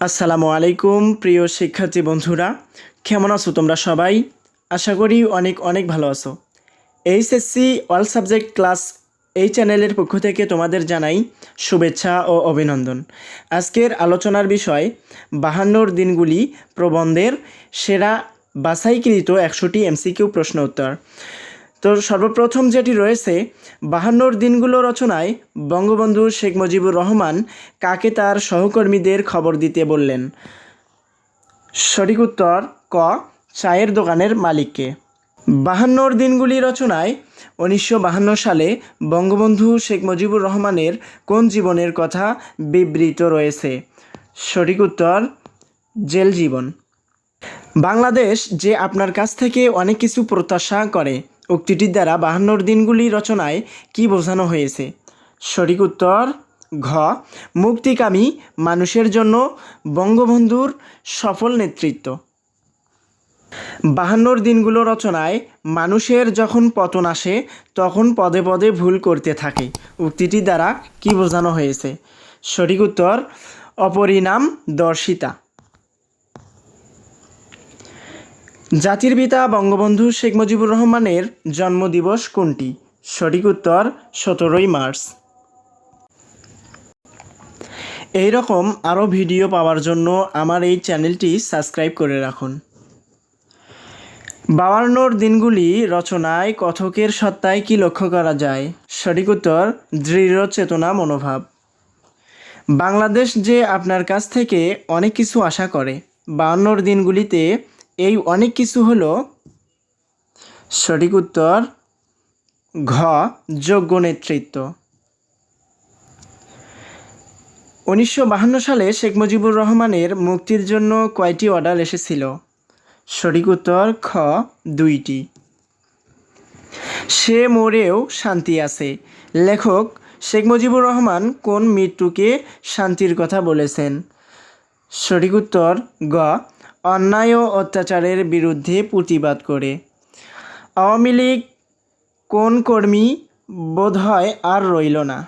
আসসালামু আলাইকুম, প্রিয় শিক্ষার্থী বন্ধুরা। কেমন আছো তোমরা সবাই? আশা করি অনেক অনেক ভালো আছো। এইচএসসি অল সাবজেক্ট ক্লাস এই চ্যানেলের পক্ষ থেকে তোমাদের জানাই শুভেচ্ছা ও অভিনন্দন। আজকের আলোচনার বিষয়, বাহান্নর দিনগুলি প্রবন্ধের সেরা বাছাইকৃত একশোটি এমসিকিউ প্রশ্ন উত্তর। তো সর্বপ্রথম যেটি রয়েছে, বাহান্নর দিনগুলো রচনায় বঙ্গবন্ধু শেখ মুজিবুর রহমান কাকে তার সহকর্মীদের খবর দিতে বললেন। সঠিক উত্তর, ক, চায়ের দোকানের মালিককে। বাহান্নর দিনগুলি রচনায় উনিশশো বাহান্ন সালে বঙ্গবন্ধু শেখ মুজিবুর রহমানের কোন জীবনের কথা বিবৃত রয়েছে? সঠিক উত্তর, জেল জীবন। বাংলাদেশ যে আপনার কাছ থেকে অনেক কিছু প্রত্যাশা করে উক্তিটির দ্বারা বাহান্নর দিনগুলি রচনায় কি বোঝানো হয়েছে? সঠিক উত্তর, ঘ, মুক্তিকামী মানুষের জন্য বঙ্গবন্ধুর সফল নেতৃত্ব। বাহান্নর দিনগুলো রচনায় মানুষের যখন পতন আসে, তখন পদে পদে ভুল করতে থাকে। উক্তিটি দ্বারা কি বোঝানো হয়েছে? সঠিক উত্তর, অপরিণাম দর্শিতা। জাতির পিতা বঙ্গবন্ধু শেখ মুজিবুর রহমানের জন্মদিবস কোনটি? সঠিক উত্তর, সতেরোই মার্চ। এই রকম আরও ভিডিও পাওয়ার জন্য আমার এই চ্যানেলটি সাবস্ক্রাইব করে রাখুন। বাবান্নর দিনগুলি রচনায় কথকের সত্তায় কি লক্ষ্য করা যায়? সঠিক উত্তর, দৃঢ় চেতনা মনোভাব। বাংলাদেশ যে আপনার কাছ থেকে অনেক কিছু আশা করে, বায়ান্নর দিনগুলিতে এই অনেক কিছু হলো সঠিক উত্তর ঘ, যোগ্য নেতৃত্ব। উনিশশো বাহান্ন সালে শেখ মুজিবুর রহমানের মুক্তির জন্য কয়টি অর্ডার এসেছিল? সঠিক উত্তর খ, দুইটি। সে মরেও শান্তি আছে। লেখক শেখ মুজিবুর রহমান কোন মৃত্যুকে শান্তির কথা বলেছেন? সঠিক উত্তর গ অন্যায় ও অত্যাচারের বিরুদ্ধে প্রতিবাদ করে। আওয়ামী লীগ কোন কর্মী বোধহয় আর রইল না।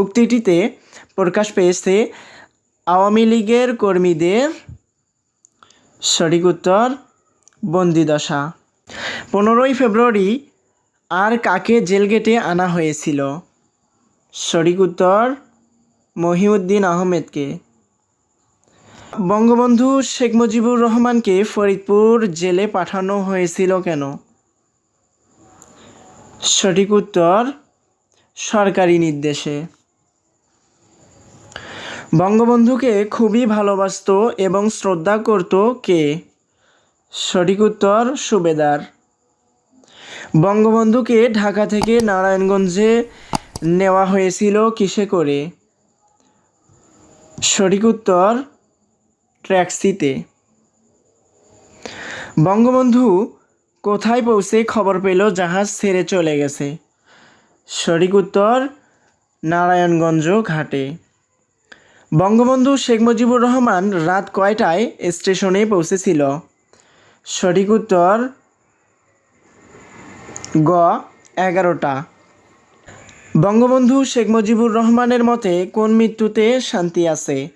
উক্তিটিতে প্রকাশ পেয়েছে, আওয়ামী লীগের কর্মীদের সঠিক উত্তর, বন্দিদশা। পনেরোই ফেব্রুয়ারি আর কাকে জেলগেটে আনা হয়েছিল? সঠিক উত্তর, মহিউদ্দিন আহমেদকে। বঙ্গবন্ধু শেখ মুজিবুর রহমানকে ফরিদপুর জেলে পাঠানো হয়েছিল কেন? সঠিক উত্তর, সরকারি নির্দেশে। বঙ্গবন্ধুকে খুবই ভালোবাসত এবং শ্রদ্ধা করত কে? সঠিক উত্তর, সুবেদার। বঙ্গবন্ধুকে ঢাকা থেকে নারায়ণগঞ্জে নেওয়া হয়েছিল কিসে করে? সঠিক উত্তর ট্যাক্সিতে বঙ্গবন্ধু কোথায় পৌঁছে খবর পেল জাহাজ ছেড়ে চলে গেছে? সঠিক উত্তর, নারায়ণগঞ্জ ঘাটে। বঙ্গবন্ধু শেখ মুজিবুর রহমান রাত কয়টায় স্টেশনে পৌঁছেছিল? সঠিক উত্তর, গ, এগারোটা। বঙ্গবন্ধু শেখ মুজিবুর রহমানের মতে কোন মৃত্যুতে শান্তি আছে?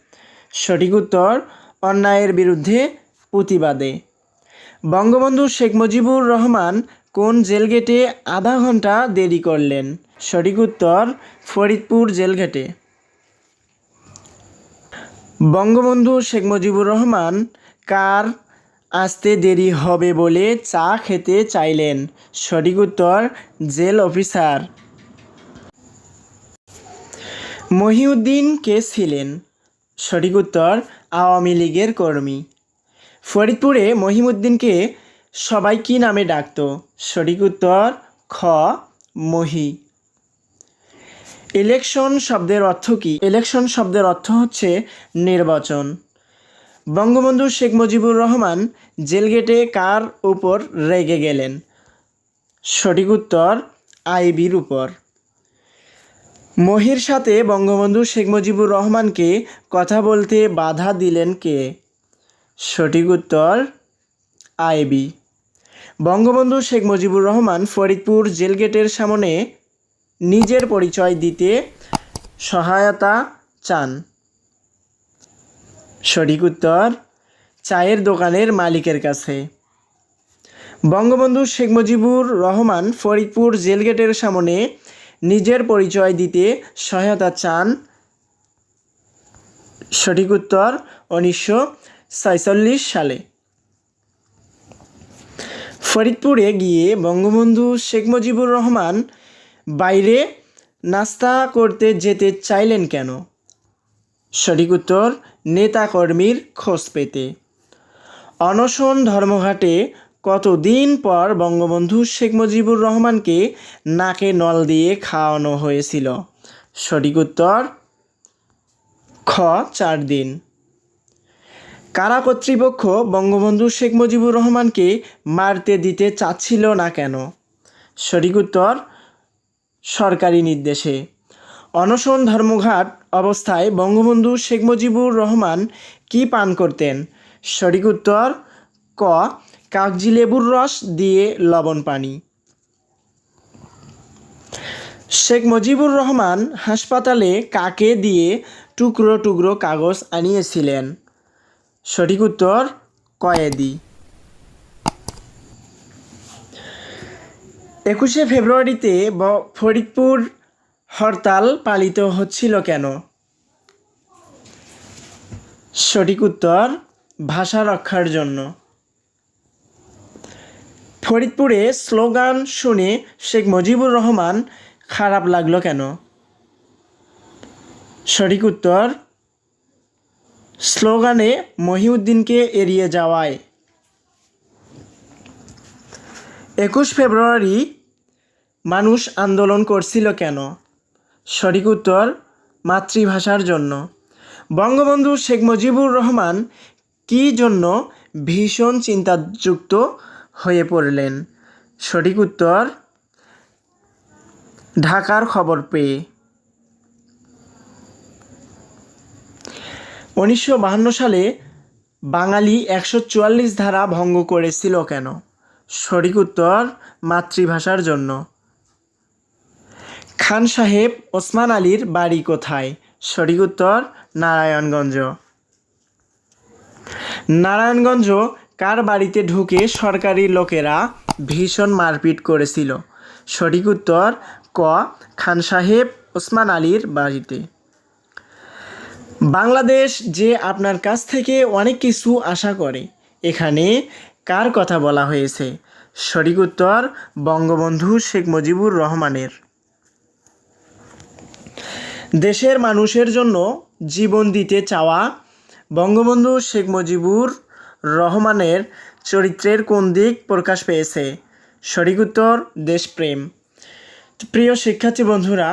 সঠিক উত্তর অন্যায়ের বিরুদ্ধে প্রতিবাদে। বঙ্গবন্ধু শেখ মুজিবুর রহমান কোন জেলগেটে আধা ঘণ্টা দেরি করলেন? সঠিক উত্তর, ফরিদপুর জেলগেটে বঙ্গবন্ধু শেখ মুজিবুর রহমান কার আসতে দেরি হবে বলে চা খেতে চাইলেন? সঠিক উত্তর, জেল অফিসার। মহিউদ্দিন কে ছিলেন? সঠিক উত্তর, আওয়ামী লীগের কর্মী। ফরিদপুরে মহিমুদ্দিনকে সবাই কী নামে ডাকত? সঠিক উত্তর, খ, মহি। ইলেকশন শব্দের অর্থ কী? ইলেকশন শব্দের অর্থ হচ্ছে নির্বাচন। বঙ্গবন্ধু শেখ মুজিবুর রহমান জেলগেটে কার উপর রেগে গেলেন? সঠিক উত্তর, আইবির উপর। মহির সাথে বঙ্গবন্ধু শেখ মুজিবুর রহমানকে কথা বলতে বাধা দিলেন কে? সঠিক উত্তর, আইবি। বঙ্গবন্ধু শেখ মুজিবুর রহমান ফরিদপুর জেলগেটের সামনে নিজের পরিচয় দিতে সহায়তা চান। সঠিক উত্তর, চায়ের দোকানের মালিকের কাছে। বঙ্গবন্ধু শেখ মুজিবুর রহমান ফরিদপুর জেলগেটের সামনে নিজের পরিচয় দিতে সহায়তা চান। সঠিক উত্তর উনিশশো সালে। ফরিদপুরে গিয়ে বঙ্গবন্ধু শেখ মুজিবুর রহমান বাইরে নাস্তা করতে যেতে চাইলেন কেন? সঠিক উত্তর, নেতাকর্মীর খোঁজ পেতে। অনশন ধর্মঘাটে কতদিন পর বঙ্গবন্ধু শেখ মুজিবুর রহমানকে নাকে নল দিয়ে খাওয়ানো হয়েছিল? সঠিক উত্তর, খ, চার দিন। কারা কর্তৃপক্ষ বঙ্গবন্ধু শেখ মুজিবুর রহমানকে মারতে দিতে চাচ্ছিল না কেন? সঠিক উত্তর, সরকারি নির্দেশে। অনশন ধর্মঘাট অবস্থায় বঙ্গবন্ধু শেখ মুজিবুর রহমান কি পান করতেন? সঠিক উত্তর, ক কাগজি লেবুর রস দিয়ে লবণ পানি। শেখ মুজিবুর রহমান হাসপাতালে কাকে দিয়ে টুকরো টুকরো কাগজ আনিয়েছিলেন? সঠিক উত্তর, কয়েদি। একুশে ফেব্রুয়ারিতে ব- ফরিদপুর হরতাল পালিত হচ্ছিল কেন? সঠিক উত্তর, ভাষা রক্ষার জন্য। ফরিদপুরে স্লোগান শুনে শেখ মুজিবুর রহমান খারাপ লাগল কেন? সঠিক উত্তর, স্লোগানে মহিউদ্দিনকে এড়িয়ে যাওয়ায়। একুশ ফেব্রুয়ারি মানুষ আন্দোলন করছিল কেন? সঠিক উত্তর, মাতৃভাষার জন্য। বঙ্গবন্ধু শেখ মুজিবুর রহমান কী জন্য ভীষণ চিন্তাযুক্ত হয়ে পড়লেন। সঠিক উত্তর, ঢাকার খবর পেয়ে। উনিশশো বাহান্ন সালে বাঙালি একশো চুয়াল্লিশ ধারা ভঙ্গ করেছিল কেন? সঠিক উত্তর, মাতৃভাষার জন্য। খান সাহেব ওসমান আলীর বাড়ি কোথায়? সঠিক উত্তর, নারায়ণগঞ্জ। নারায়ণগঞ্জ কার বাড়িতে ঢুকে সরকারি লোকেরা ভীষণ মারপিট করেছিল? সঠিক উত্তর, ক, খান সাহেব ওসমান আলীর বাড়িতে। বাংলাদেশ যে আপনার কাছ থেকে অনেক কিছু আশা করে, এখানে কার কথা বলা হয়েছে? সঠিক উত্তর, বঙ্গবন্ধু শেখ মুজিবুর রহমানের। দেশের মানুষের জন্য জীবন দিতে চাওয়া বঙ্গবন্ধু শেখ মুজিবুর রহমানের চরিত্রের কোন দিক প্রকাশ পেয়েছে? সঠিক উত্তর, দেশপ্রেম। প্রিয় শিক্ষার্থী বন্ধুরা,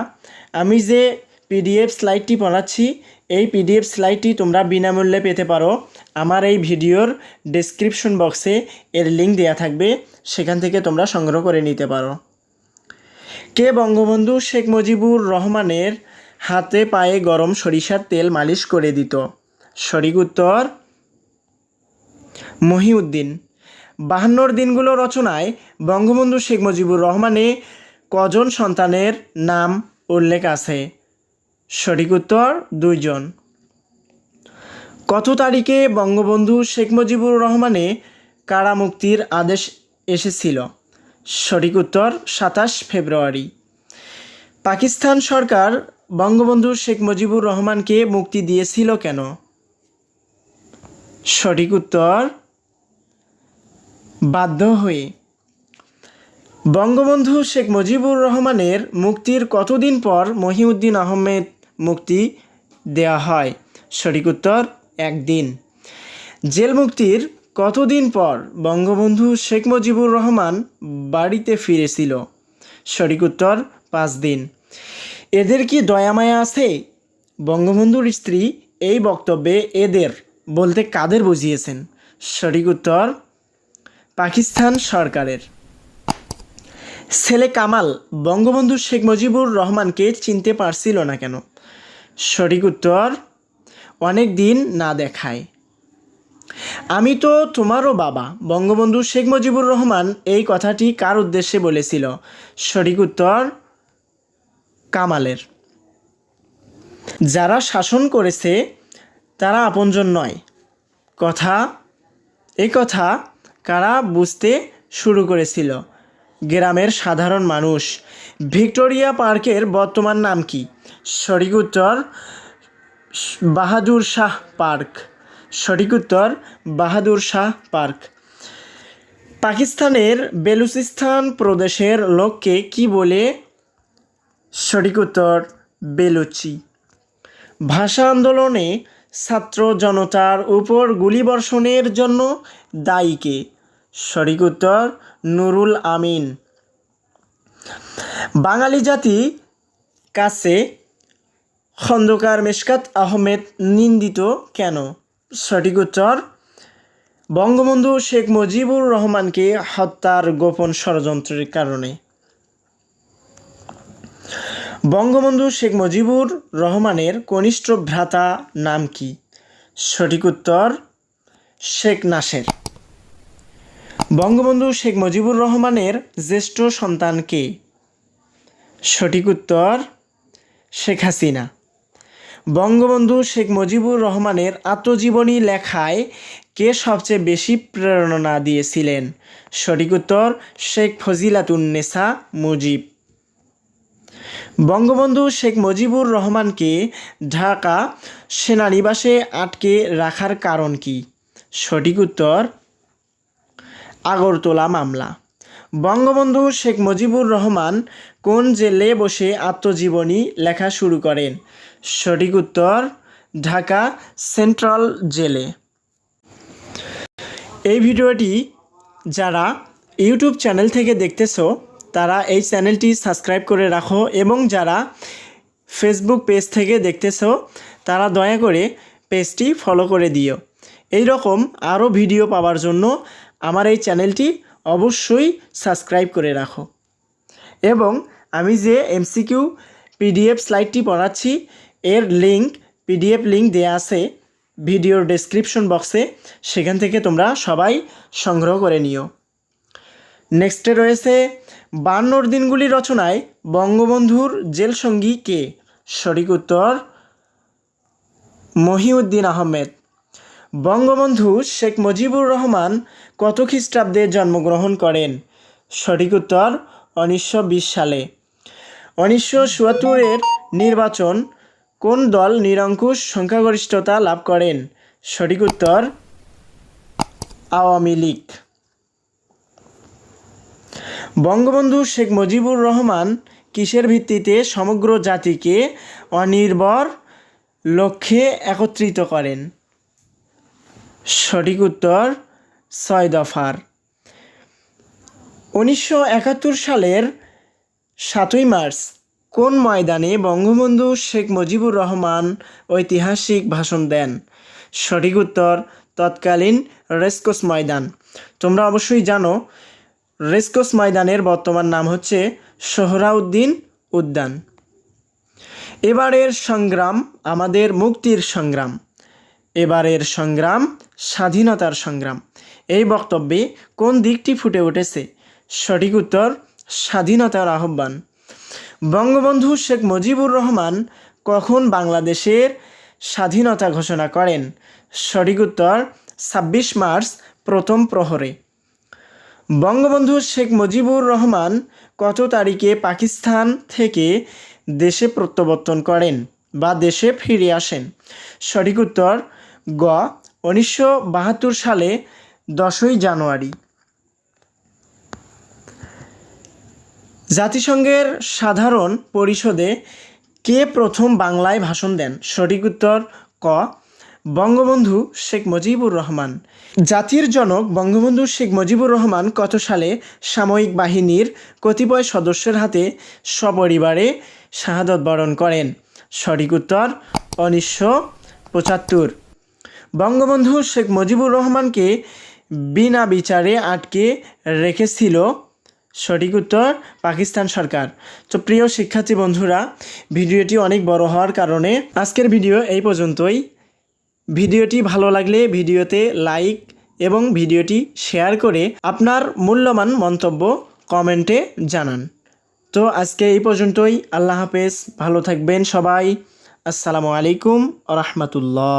আমি যে পিডিএফ স্লাইডটি পড়াচ্ছি এই পিডিএফ স্লাইডটি তোমরা বিনামূল্যে পেতে পারো। আমার এই ভিডিওর ডেসক্রিপশন বক্সে এর লিঙ্ক দেওয়া থাকবে, সেখান থেকে তোমরা সংগ্রহ করে নিতে পারো। কে বঙ্গবন্ধু শেখ মুজিবুর রহমানের হাতে পায়ে গরম সরিষার তেল মালিশ করে দিত? সঠিক উত্তর মহিউদ্দিন। বাহান্নর দিনগুলো রচনায় বঙ্গবন্ধু শেখ মুজিবুর রহমানে কজন সন্তানের নাম উল্লেখ আছে? সঠিক উত্তর, দুইজন। কত তারিখে বঙ্গবন্ধু শেখ মুজিবুর রহমানে কারামুক্তির আদেশ এসেছিল? সঠিক উত্তর, সাতাশ ফেব্রুয়ারি। পাকিস্তান সরকার বঙ্গবন্ধু শেখ মুজিবুর রহমানকে মুক্তি দিয়েছিল কেন? সঠিক উত্তর বাধ্য হয়ে বঙ্গবন্ধু শেখ মুজিবুর রহমানের মুক্তির কতদিন পর মহিউদ্দিন আহমেদ মুক্তি দেওয়া হয়? সঠিক উত্তর, একদিন। জেল মুক্তির কতদিন পর বঙ্গবন্ধু শেখ মুজিবুর রহমান বাড়িতে ফিরেছিল? সঠিক উত্তর, পাঁচ দিন। এদের কি দয়ামায়া আছে? বঙ্গবন্ধুর স্ত্রী এই বক্তব্যে এদের বলতে কাদের বুঝিয়েছেন? সঠিক উত্তর, পাকিস্তান সরকারের। ছেলে কামাল, বঙ্গবন্ধু শেখ মুজিবুর রহমানকে চিনতে পারছিল না কেন? সঠিক উত্তর, অনেক দিন না দেখায়। আমি তো তোমারও বাবা, বঙ্গবন্ধু শেখ মুজিবুর রহমান এই কথাটি কার উদ্দেশ্যে বলেছিল? সঠিক উত্তর, কামালের। যারা শাসন করেছে তারা আপনজন নয়। কথা, এ কথা কারা বুঝতে শুরু করেছিল? গ্রামের সাধারণ মানুষ। ভিক্টোরিয়া পার্কের বর্তমান নাম কি? সঠিক উত্তর, বাহাদুর শাহ পার্ক। সঠিক উত্তর, বাহাদুর শাহ পার্ক। পাকিস্তানের বেলুচিস্তান প্রদেশের লোককে কি বলে? সঠিক উত্তর, বেলুচি। ভাষা আন্দোলনে ছাত্র জনতার উপর গুলিবর্ষণের জন্য দায়ী কে সঠিক উত্তর, নুরুল আমিন। বাঙালি জাতি কাছে খন্দকার মেশকাত আহমেদ নিন্দিত কেন? সঠিক উত্তর, বঙ্গবন্ধু শেখ মুজিবুর রহমানকে হত্যার গোপন ষড়যন্ত্রের কারণে। বঙ্গবন্ধু শেখ মুজিবুর রহমানের কনিষ্ঠ ভ্রাতা নাম কি? সঠিক উত্তর, শেখ নাসের। বঙ্গবন্ধু শেখ মুজিবুর রহমানের জ্যেষ্ঠ সন্তান কে? সঠিক উত্তর, শেখ হাসিনা। বঙ্গবন্ধু শেখ মুজিবুর রহমানের আত্মজীবনী লেখায় কে সবচেয়ে বেশি প্রেরণা দিয়েছিলেন? সঠিক উত্তর, শেখ ফজিলাতুন্নেসা মুজিব। বঙ্গবন্ধু শেখ মুজিবুর রহমানকে ঢাকা সেনানিবাসে আটকে রাখার কারণ কি? সঠিক উত্তর, আগরতলা মামলা। বঙ্গবন্ধু শেখ মুজিবুর রহমান কোন জেলে বসে আত্মজীবনী লেখা শুরু করেন? সঠিক উত্তর, ঢাকা সেন্ট্রাল জেলে। এই ভিডিওটি যারা ইউটিউব চ্যানেল থেকে দেখতেছো তারা এই চ্যানেলটি সাবস্ক্রাইব করে রাখো এবং যারা ফেসবুক পেজ থেকে দেখতেছো, তারা দয়া করে পেজটি ফলো করে দিও। এই রকম আরও ভিডিও পাওয়ার জন্য আমার এই চ্যানেলটি অবশ্যই সাবস্ক্রাইব করে রাখো। এবং আমি যে এমসিকিউ পিডিএফ স্লাইডটি পড়াচ্ছি এর লিঙ্ক পিডিএফ লিঙ্ক দেয়া আছে ভিডিওর ডেসক্রিপশন বক্সে সেখান থেকে তোমরা সবাই সংগ্রহ করে নিও। নেক্সটে রয়েছে বান্নর দিনগুলি রচনায় বঙ্গবন্ধুর জেল সঙ্গী কে? সঠিক উত্তর, মহিউদ্দিন আহমেদ। বঙ্গবন্ধু শেখ মুজিবুর রহমান কত খ্রিস্টাব্দে জন্মগ্রহণ করেন? সঠিক উত্তর, উনিশশো বিশ সালে। উনিশশো চুয়াত্তরের নির্বাচন কোন দল নিরঙ্কুশ সংখ্যাগরিষ্ঠতা লাভ করেন? সঠিক উত্তর, আওয়ামী লীগ। বঙ্গবন্ধু শেখ মুজিবুর রহমান কিসের ভিত্তিতে সমগ্র জাতিকে অনির্ভর লক্ষ্যে একত্রিত করেন? সঠিক উত্তর, ছয় দফার। উনিশশো একাত্তর সালের সাতই মার্চ কোন ময়দানে বঙ্গবন্ধু শেখ মুজিবুর রহমান ঐতিহাসিক ভাষণ দেন? সঠিক উত্তর, তৎকালীন রেসকোস ময়দান। তোমরা অবশ্যই জানো রেসকোস ময়দানের বর্তমান নাম হচ্ছে সোহরাউদ্দিন উদ্যান। এবারের সংগ্রাম আমাদের মুক্তির সংগ্রাম। এবারের সংগ্রাম স্বাধীনতার সংগ্রাম। এই বক্তব্যে কোন দিকটি ফুটে উঠেছে? সঠিক উত্তর, স্বাধীনতার আহ্বান। বঙ্গবন্ধু শেখ মুজিবুর রহমান কখন বাংলাদেশের স্বাধীনতা ঘোষণা করেন? সঠিক উত্তর, ছাব্বিশ মার্চ প্রথম প্রহরে। বঙ্গবন্ধু শেখ মুজিবুর রহমান কত তারিখে পাকিস্তান থেকে দেশে প্রত্যাবর্তন করেন বা দেশে ফিরে আসেন? সঠিক উত্তর, গ, উনিশশো বাহাত্তর সালে দশই জানুয়ারি। জাতিসংঘের সাধারণ পরিষদে কে প্রথম বাংলায় ভাষণ দেন? সঠিক উত্তর, ক বঙ্গবন্ধু শেখ মুজিবুর রহমান। জাতির জনক বঙ্গবন্ধু শেখ মুজিবুর রহমান কত সালে সামরিক বাহিনীর কতিপয় সদস্যের হাতে সপরিবারে শাহাদত বরণ করেন? সঠিক উত্তর উনিশশো পঁচাত্তর। বঙ্গবন্ধু শেখ মুজিবুর রহমানকে বিনা বিচারে আটকে রেখেছিল সঠিক উত্তর পাকিস্তান সরকার। তো প্রিয় শিক্ষার্থী বন্ধুরা, ভিডিওটি অনেক বড় হওয়ার কারণে আজকের ভিডিও এই পর্যন্তই। ভিডিওটি ভালো লাগলে ভিডিওতে লাইক এবং ভিডিওটি শেয়ার করে আপনার মূল্যবান মন্তব্য কমেন্টে জানান। তো আজকে এই পর্যন্তই। আল্লাহ হাফেজ। ভালো থাকবেন সবাই। আসসালামু আলাইকুম রহমতুল্লাহ।